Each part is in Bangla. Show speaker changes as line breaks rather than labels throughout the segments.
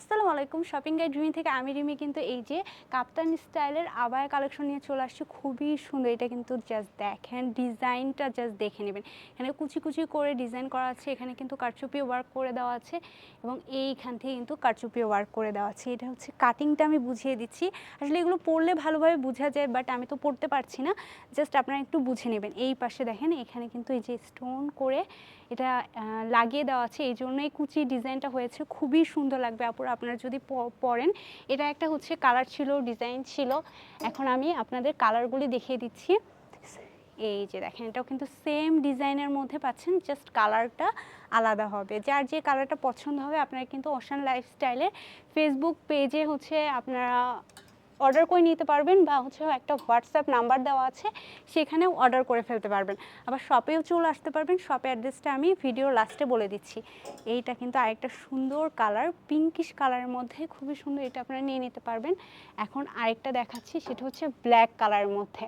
আসসালামু আলাইকুম শপিং গাইড রিমি থেকে আমি রিমি। কিন্তু এই যে কাপ্তান স্টাইলের আবায়া কালেকশন নিয়ে চলে আসছি, খুবই সুন্দর। এটা কিন্তু জাস্ট দেখেন ডিজাইনটা জাস্ট দেখে নেবেন। এখানে কুচি কুচি করে ডিজাইন করা আছে, এখানে কিন্তু কারচুপি ওয়ার্ক করে দেওয়া আছে এবং এইখান থেকে কিন্তু কারচুপি ওয়ার্ক করে দেওয়া আছে। এটা হচ্ছে কাটিংটা আমি বুঝিয়ে দিচ্ছি। আসলে এগুলো পড়লে ভালোভাবে বোঝা যায় বাট আমি তো পড়তে পারছি না। জাস্ট আপনারা একটু বুঝে নেবেন। এই পাশে দেখেন, এখানে কিন্তু এই যে স্টোন করে এটা লাগিয়ে দেওয়া আছে। এই জন্যই কুচি ডিজাইনটা হয়েছে। খুবই সুন্দর লাগবে, আপুর। আপনারা যদি পরেন, এটা একটা হচ্ছে কালার ছিল ডিজাইন ছিল। এখন আমি আপনাদের কালারগুলি দেখিয়ে দিচ্ছি। এই যে দেখেন, এটাও কিন্তু সেম ডিজাইনের মধ্যে পাচ্ছেন জাস্ট কালারটা আলাদা হবে। যার যে কালারটা পছন্দ হবে, আপনারা কিন্তু ওশান লাইফস্টাইলের ফেসবুক পেজে হচ্ছে আপনারা অর্ডার করে নিতে পারবেন বা হচ্ছে একটা হোয়াটসঅ্যাপ নাম্বার দেওয়া আছে, সেখানেও অর্ডার করে ফেলতে পারবেন। আবার শপেও চলে আসতে পারবেন শপে অ্যাড্রেসটা আমি ভিডিও লাস্টে বলে দিচ্ছি। এইটা কিন্তু আরেকটা সুন্দর কালার পিঙ্কিশ কালারের মধ্যে খুবই সুন্দর এটা আপনারা নিয়ে নিতে পারবেন। এখন আরেকটা দেখাচ্ছি, সেটা হচ্ছে ব্ল্যাক কালারের মধ্যে।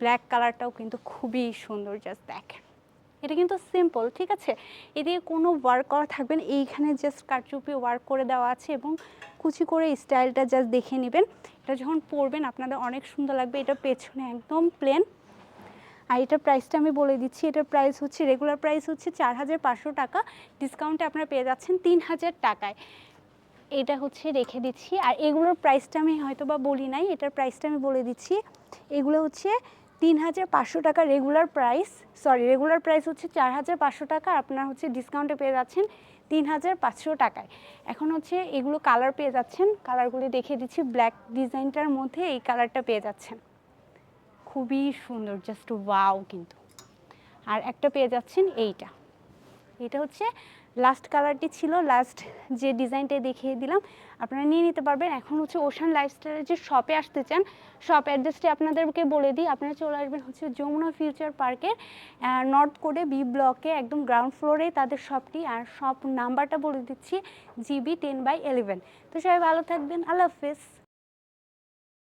ব্ল্যাক কালারটাও কিন্তু খুবই সুন্দর জাস্ট দেখেন। এটা কিন্তু সিম্পল ঠিক আছে? এদিকে কোনো ওয়ার্ক করা থাকবেন এইখানে জাস্ট কারচুপি ওয়ার্ক করে দেওয়া আছে এবং কুচি করে স্টাইলটা জাস্ট দেখে নেবেন। এটা যখন পরবেন, আপনাদের অনেক সুন্দর লাগবে। এটা পেছনে একদম প্লেন আর এটার প্রাইসটা আমি বলে দিচ্ছি। এটার প্রাইস হচ্ছে রেগুলার প্রাইস হচ্ছে চার হাজার পাঁচশো টাকা। ডিসকাউন্টে আপনারা পেয়ে যাচ্ছেন তিন হাজার টাকায়। এটা হচ্ছে রেখে দিচ্ছি। আর এগুলোর প্রাইসটা আমি হয়তো বা বলি নাই। এটার প্রাইসটা আমি বলে দিচ্ছি। এগুলো হচ্ছে তিন হাজার পাঁচশো টাকা regular price sorry regular price হচ্ছে চার হাজার পাঁচশো টাকা, আপনার হচ্ছে ডিসকাউন্টে পেয়ে যাচ্ছেন তিন হাজার পাঁচশো টাকায়। এখন হচ্ছে এগুলো কালার পেয়ে যাচ্ছেন কালারগুলি দেখিয়ে দিচ্ছি ব্ল্যাক ডিজাইনটার মধ্যে এই কালারটা পেয়ে যাচ্ছেন। খুবই সুন্দর জাস্ট ওয়াও কিন্তু। আর একটা পেয়ে যাচ্ছেন এইটা। এটা হচ্ছে লাস্ট কালারটি ছিল লাস্ট যে ডিজাইনটা দেখিয়ে দিলাম, আপনারা নিয়ে নিতে পারবেন। এখন হচ্ছে ওশান লাইফস্টাইলের যে শপে আসতে চান শপ অ্যাড্রেসটি আপনাদেরকে বলে দিই। আপনারা চলে আসবেন হচ্ছে যমুনা ফিউচার পার্কের নর্থ কোডে বি ব্লকে একদম গ্রাউন্ড ফ্লোরে তাদের শপটি আর শপ নাম্বারটা বলে দিচ্ছি জিবি টেন বাই এলেভেন তো সবাই ভালো থাকবেন, আল্লাহ হাফেজ।